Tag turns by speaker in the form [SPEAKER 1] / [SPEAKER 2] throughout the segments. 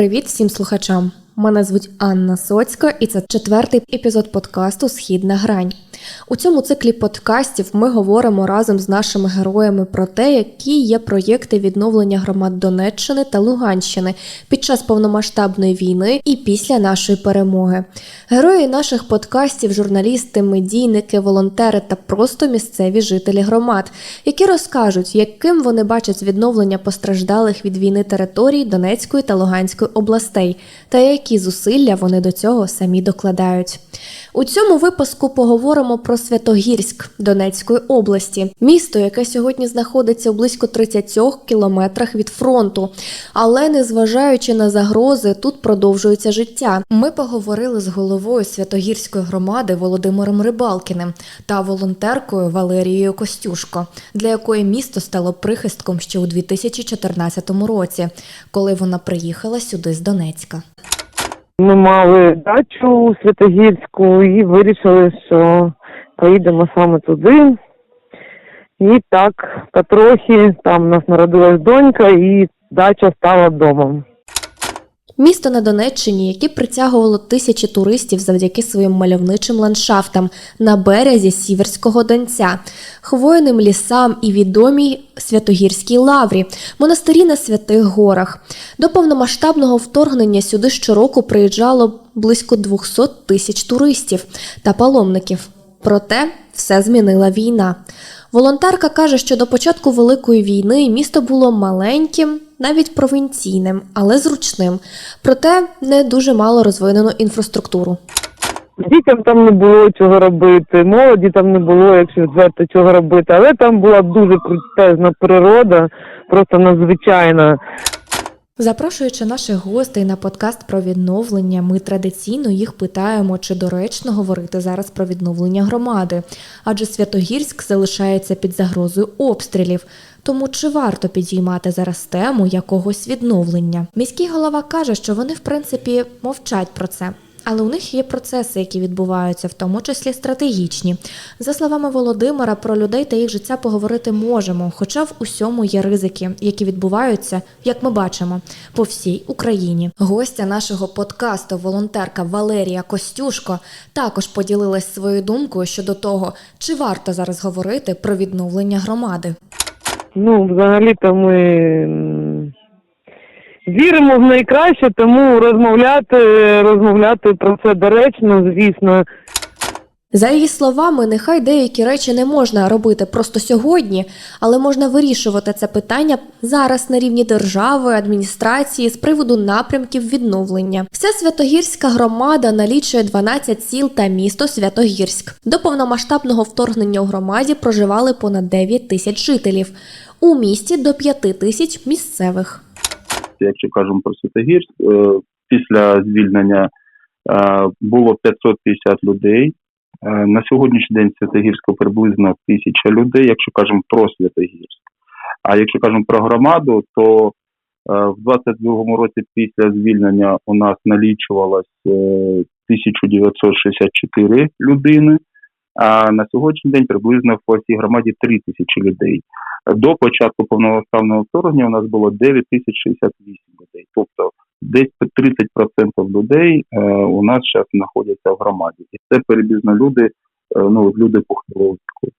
[SPEAKER 1] Привіт всім слухачам! Мене звуть Анна Соцька, і це четвертий епізод подкасту Східна грань. У цьому циклі подкастів ми говоримо разом з нашими героями про те, які є проєкти відновлення громад Донеччини та Луганщини під час повномасштабної війни і після нашої перемоги. Герої наших подкастів, журналісти, медійники, волонтери та просто місцеві жителі громад, які розкажуть, яким вони бачать відновлення постраждалих від війни територій Донецької та Луганської областей, та які зусилля вони до цього самі докладають. У цьому випуску поговоримо про Святогірськ Донецької області, місто, яке сьогодні знаходиться у близько 30 кілометрах від фронту. Але незважаючи на загрози, тут продовжується життя. Ми поговорили з головою Святогірської громади Володимиром Рибалкіним та волонтеркою Валерією Костюшко, для якої місто стало прихистком ще у 2014 році, коли вона приїхала сюди з Донецька.
[SPEAKER 2] Ми мали дачу у Святогірську і вирішили, що поїдемо саме туди. І так, потрохи там у нас народилась донька, і дача стала домом.
[SPEAKER 1] Місто на Донеччині, яке притягувало тисячі туристів завдяки своїм мальовничим ландшафтам на березі Сіверського Донця, хвойним лісам і відомій Святогірській лаврі, монастирі на святих горах. До повномасштабного вторгнення сюди щороку приїжджало близько 200 тисяч туристів та паломників. Проте все змінила війна. Волонтерка каже, що до початку Великої війни місто було маленьким, навіть провінційним, але зручним. Проте не дуже мало розвинено інфраструктуру.
[SPEAKER 2] Дітям там не було чого робити, молоді там не було, якщо відверто чого робити, але там була дуже крутезна природа, просто надзвичайна.
[SPEAKER 1] Запрошуючи наших гостей на подкаст про відновлення, ми традиційно їх питаємо, чи доречно говорити зараз про відновлення громади, адже Святогірськ залишається під загрозою обстрілів. Тому чи варто підіймати зараз тему якогось відновлення? Міський голова каже, що вони в принципі мовчать про це. Але у них є процеси, які відбуваються, в тому числі стратегічні. За словами Володимира, про людей та їх життя поговорити можемо, хоча в усьому є ризики, які відбуваються, як ми бачимо, по всій Україні. Гостя нашого подкасту, волонтерка Валерія Костюшко, також поділилась своєю думкою щодо того, чи варто зараз говорити про відновлення громади.
[SPEAKER 2] Ну, взагалі-то ми віримо в найкраще, тому розмовляти, розмовляти про це доречно, звісно.
[SPEAKER 1] За її словами, нехай деякі речі не можна робити просто сьогодні, але можна вирішувати це питання зараз на рівні держави, адміністрації з приводу напрямків відновлення. Вся Святогірська громада налічує 12 сіл та місто Святогірськ. До повномасштабного вторгнення у громаді проживали понад 9 тисяч жителів. У місті до 5 тисяч місцевих.
[SPEAKER 3] Якщо кажемо про Святогірськ, е, після звільнення е, було 550 людей. Е, На сьогоднішній день в Святогірську приблизно тисяча людей, якщо кажемо про Святогірськ. А якщо кажемо про громаду, то в 22-му році після звільнення у нас налічувалось е, 1964 людини, а на сьогоднішній день приблизно в цій громаді 3 тисячі людей. До початку повномасштабного вторгнення у нас було 9068 людей. Тобто десь 30% людей е, у нас зараз знаходяться в громаді. І це перебіжно люди, е, ну люди похилого віку.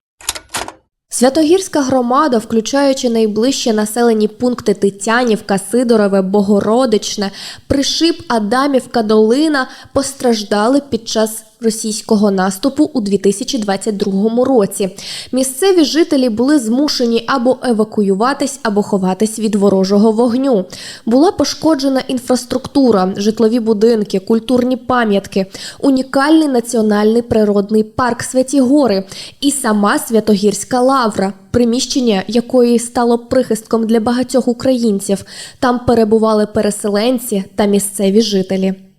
[SPEAKER 1] Святогірська громада, включаючи найближчі населені пункти Тетянівка, Сидорове, Богородичне, Пришип, Адамівка, Долина, постраждали під час російського наступу у 2022 році. Місцеві жителі були змушені або евакуюватись, або ховатись від ворожого вогню. Була пошкоджена інфраструктура, житлові будинки, культурні пам'ятки, унікальний національний природний парк Святі Гори і сама Святогірська лавра, приміщення якої стало прихистком для багатьох українців. Там перебували переселенці та місцеві жителі.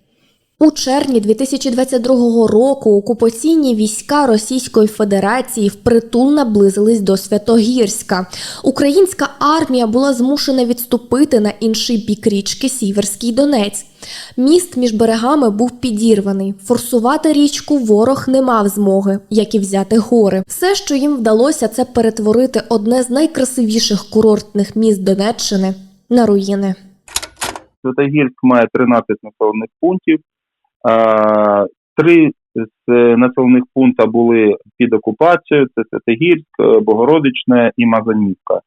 [SPEAKER 1] У червні 2022 року окупаційні війська Російської Федерації впритул наблизились до Святогірська. Українська армія була змушена відступити на інший бік річки Сіверський Донець. Міст між берегами був підірваний. Форсувати річку ворог не мав змоги, як і взяти гори. Все, що їм вдалося, це перетворити одне з найкрасивіших курортних міст Донеччини на руїни.
[SPEAKER 3] Святогірськ має 13 населених пунктів. Е, Три з е, населених пунктів були під окупацією: це Святогірськ, е, Богородичне і Мазанівка.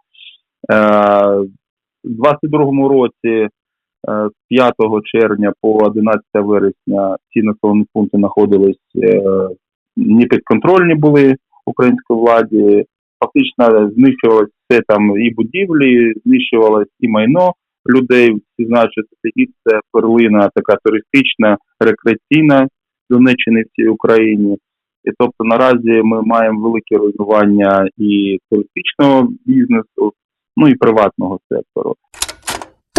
[SPEAKER 3] У 22-му році з 5 червня по 11 вересня ці населені пункти знаходились не підконтрольні були українській владі. Фактично знищувалось все там і будівлі, знищувалось і майно людей. Всі знають, що це це перлина така туристична, рекреаційна Донеччини в цій Україні. І тобто наразі ми маємо велике руйнування і туристичного бізнесу, ну і приватного сектору.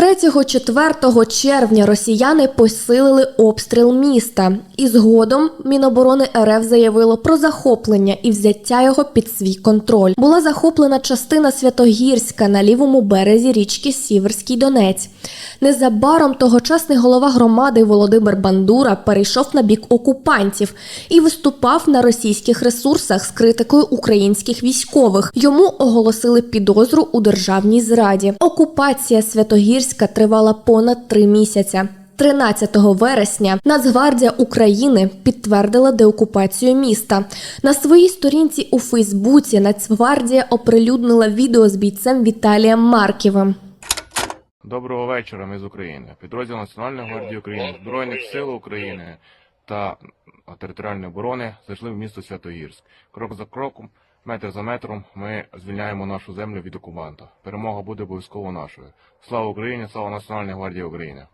[SPEAKER 1] 3-4 червня росіяни посилили обстріл міста, і згодом Міноборони РФ заявило про захоплення і взяття його під свій контроль. Була захоплена частина Святогірська на лівому березі річки Сіверський Донець. Незабаром тогочасний голова громади Володимир Бандура перейшов на бік окупантів і виступав на російських ресурсах з критикою українських військових. Йому оголосили підозру у державній зраді. Окупація Святогірська тривала понад три місяця. 13 вересня Нацгвардія України підтвердила деокупацію міста. На своїй сторінці у Фейсбуці Нацгвардія оприлюднила відео з бійцем Віталієм Марківим.
[SPEAKER 4] Доброго вечора, ми з України. Підрозділ Національної гвардії України, Збройних сил України та територіальної оборони зайшли в місто Святогірськ. Крок за кроком, метр за метром, ми звільняємо нашу землю від окупанта. Перемога буде обов'язково нашою. Слава Україні! Слава Національній гвардії України!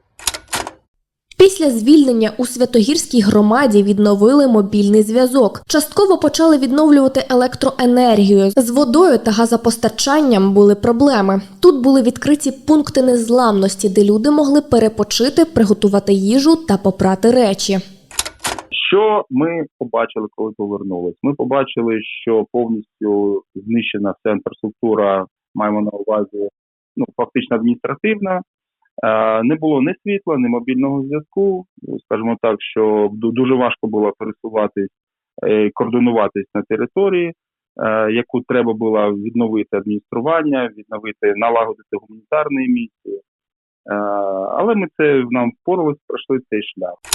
[SPEAKER 1] Після звільнення у Святогірській громаді відновили мобільний зв'язок. Частково почали відновлювати електроенергію. З водою та газопостачанням були проблеми. Тут були відкриті пункти незламності, де люди могли перепочити, приготувати їжу та попрати речі.
[SPEAKER 3] Що ми побачили, коли повернулись? Ми побачили, що повністю знищена вся інфраструктура, маємо на увазі, ну фактично адміністративна. Е, Не було ні світла, ні мобільного зв'язку. Скажімо так, що дуже важко було пересуватись, е, координуватись на території, е, яку треба було відновити адміністрування, відновити, налагодити гуманітарні місії. Але ми це нам впоралися, пройшли цей шлях.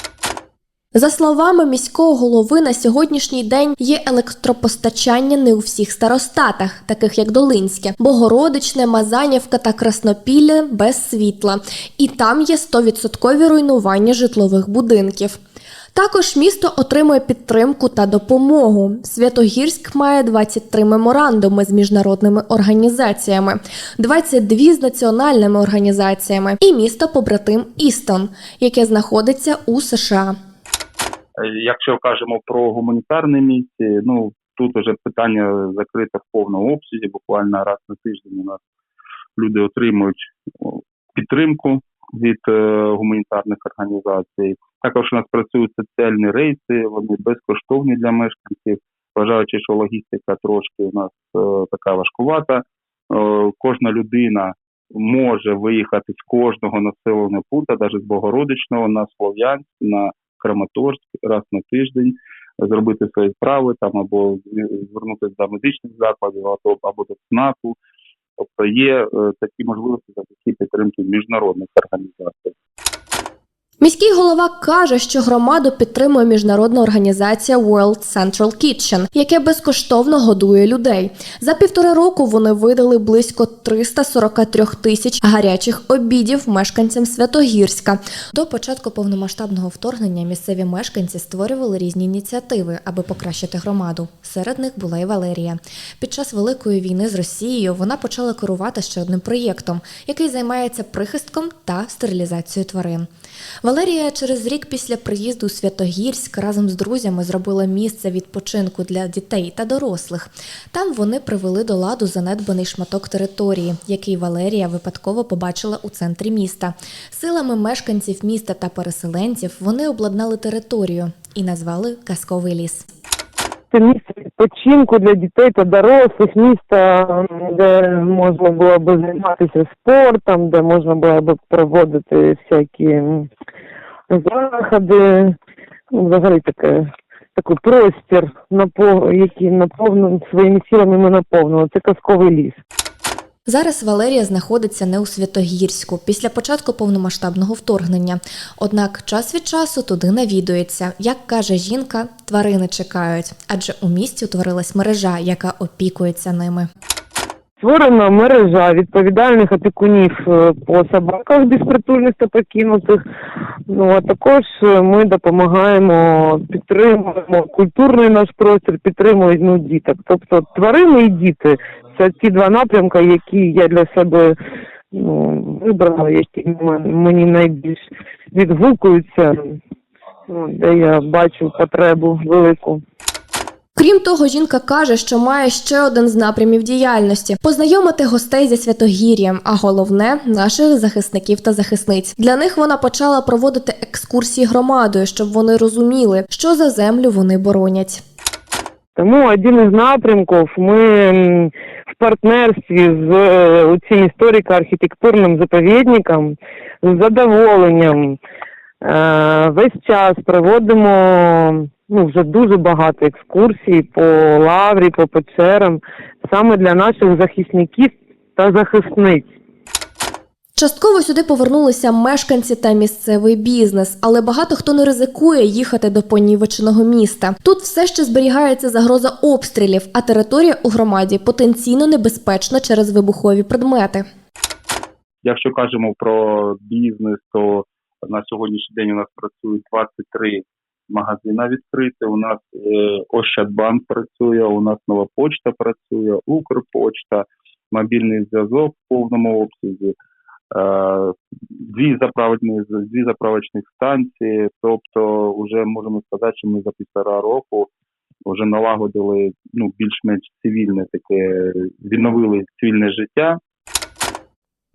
[SPEAKER 1] За словами міського голови, на сьогоднішній день є електропостачання не у всіх старостатах, таких як Долинське, Богородичне, Мазанівка та Краснопілля без світла. І там є 100% руйнування житлових будинків. Також місто отримує підтримку та допомогу. Святогірськ має 23 меморандуми з міжнародними організаціями, 22 з національними організаціями і місто побратим Істон, яке знаходиться у США.
[SPEAKER 3] Е, Якщо кажемо про гуманітарні місії, ну тут вже питання закрите в повному обсязі. Буквально раз на тиждень у нас люди отримують підтримку від е, гуманітарних організацій. Також у нас працюють соціальні рейси, вони безкоштовні для мешканців, вважаючи, що логістика трошки у нас е, така важкувата. Е, кожна людина може виїхати з кожного населеного пункту, навіть з Богородичного на Слов'янськ, на Краматорськ раз на тиждень, зробити свої справи там або зв- звернутися до медичних закладів, або, або до ЦНАПу. Тобто є е, такі можливості за такі підтримки міжнародних організацій.
[SPEAKER 1] Міський голова каже, що громаду підтримує міжнародна організація World Central Kitchen, яке безкоштовно годує людей. За півтора року вони видали близько 343 тисяч гарячих обідів мешканцям Святогірська. До початку повномасштабного вторгнення місцеві мешканці створювали різні ініціативи, аби покращити громаду. Серед них була і Валерія. Під час великої війни з Росією вона почала керувати ще одним проєктом, який займається прихистком та стерилізацією тварин. Валерія через рік після приїзду у Святогірськ разом з друзями зробила місце відпочинку для дітей та дорослих. Там вони привели до ладу занедбаний шматок території, який Валерія випадково побачила у центрі міста. Силами мешканців міста та переселенців вони обладнали територію і назвали Казковий ліс.
[SPEAKER 2] Це місце відпочинку для дітей та дорослих, місто, де можна було б займатися спортом, де можна було б проводити всякі заходи, ну, взагалі таке. Такий простір, який наповнений своїми силами ми наповнили. Це казковий ліс.
[SPEAKER 1] Зараз Валерія знаходиться не у Святогірську після початку повномасштабного вторгнення. Однак час від часу туди навідується. Як каже жінка, тварини чекають, адже у місті утворилась мережа, яка опікується ними.
[SPEAKER 2] Створена мережа відповідальних опікунів е, по собаках безпритульних та покинутих. Ну а також е, ми допомагаємо, підтримуємо культурний наш простір, підтримують ну, діток. Тобто тварини і діти це ті два напрямки, які я для себе ну, вибрала, які мені найбільш відгукуються, ну, де я бачу потребу велику.
[SPEAKER 1] Крім того, жінка каже, що має ще один з напрямів діяльності познайомити гостей зі святогір'ям, а головне наших захисників та захисниць. Для них вона почала проводити екскурсії громадою, щоб вони розуміли, що за землю вони боронять.
[SPEAKER 2] Тому один із напрямків ми в партнерстві з е, цим історико-архітектурним заповідником з задоволенням весь час проводимо ну, вже дуже багато екскурсій по лаврі, по печерам, саме для наших захисників та захисниць.
[SPEAKER 1] Частково сюди повернулися мешканці та місцевий бізнес, але багато хто не ризикує їхати до понівеченого міста. Тут все ще зберігається загроза обстрілів, а територія у громаді потенційно небезпечна через вибухові предмети.
[SPEAKER 3] Якщо кажемо про бізнес, то на сьогоднішній день у нас працюють 23 магазини відкриті. У нас е, Ощадбанк працює, у нас нова почта працює, Укрпочта, мобільний зв'язок в повному обсязі. Е, Дві заправочні дві заправочних станції. Тобто, вже можемо сказати, що ми за півтора року вже налагодили ну більш-менш цивільне таке, відновили цивільне життя.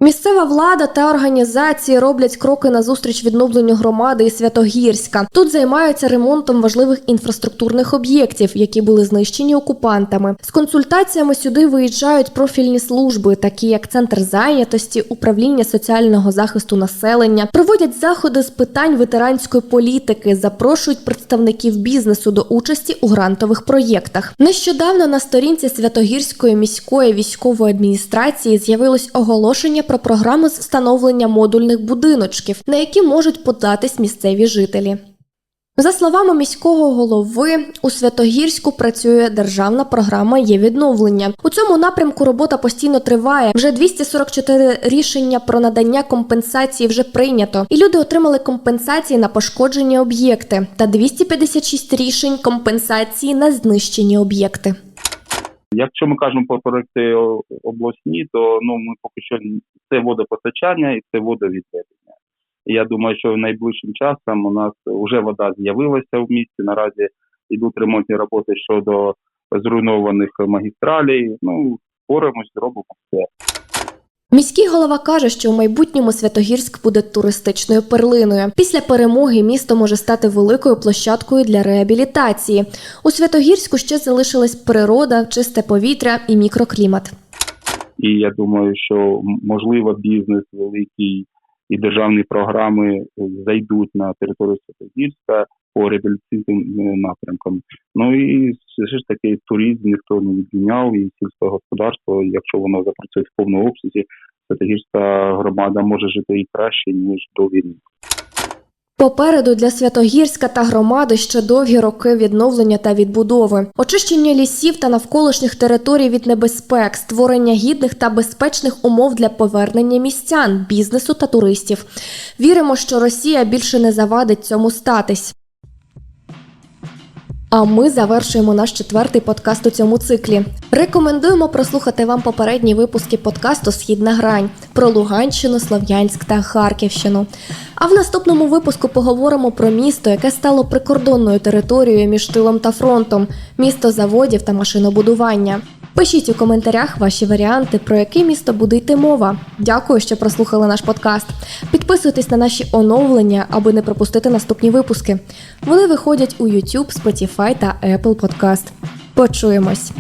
[SPEAKER 1] Місцева влада та організації роблять кроки назустріч відновленню громади і Святогірська. Тут займаються ремонтом важливих інфраструктурних об'єктів, які були знищені окупантами. З консультаціями сюди виїжджають профільні служби, такі як центр зайнятості, управління соціального захисту населення, проводять заходи з питань ветеранської політики, запрошують представників бізнесу до участі у грантових проєктах. Нещодавно на сторінці Святогірської міської військової адміністрації з'явилось оголошення про програму з встановлення модульних будиночків, на які можуть податись місцеві жителі. За словами міського голови, у Святогірську працює державна програма є відновлення. У цьому напрямку робота постійно триває. Вже 244 рішення про надання компенсації вже прийнято, і люди отримали компенсації на пошкоджені об'єкти та 256 рішень компенсації на знищені об'єкти.
[SPEAKER 3] Якщо ми кажемо про проекти обласні, то ну ми поки що це водопостачання і це водовідведення. Я думаю, що найближчим часом у нас вже вода з'явилася в місті. Наразі йдуть ремонтні роботи щодо зруйнованих магістралей. Ну боремось, зробимо все.
[SPEAKER 1] Міський голова каже, що у майбутньому Святогірськ буде туристичною перлиною. Після перемоги місто може стати великою площадкою для реабілітації. У Святогірську ще залишилась природа, чисте повітря і мікроклімат.
[SPEAKER 3] І я думаю, що можливо бізнес великий і державні програми зайдуть на територію Святогірська по реабілітаційним е, напрямкам. Ну і все ж таки туризм ніхто не відміняв, і сільське господарство, якщо воно запрацює в повному обсязі, Святогірська громада може жити і краще ніж до війни.
[SPEAKER 1] Попереду для Святогірська та громади ще довгі роки відновлення та відбудови, очищення лісів та навколишніх територій від небезпек, створення гідних та безпечних умов для повернення містян, бізнесу та туристів. Віримо, що Росія більше не завадить цьому статись. А ми завершуємо наш четвертий подкаст у цьому циклі. Рекомендуємо прослухати вам попередні випуски подкасту Східна грань про Луганщину, Слов'янськ та Харківщину. А в наступному випуску поговоримо про місто, яке стало прикордонною територією між тилом та фронтом, місто заводів та машинобудування. Пишіть у коментарях ваші варіанти, про яке місто буде йти мова. Дякую, що прослухали наш подкаст. Підписуйтесь на наші оновлення, аби не пропустити наступні випуски. Вони виходять у YouTube, Spotify та Apple Podcast. Почуємось!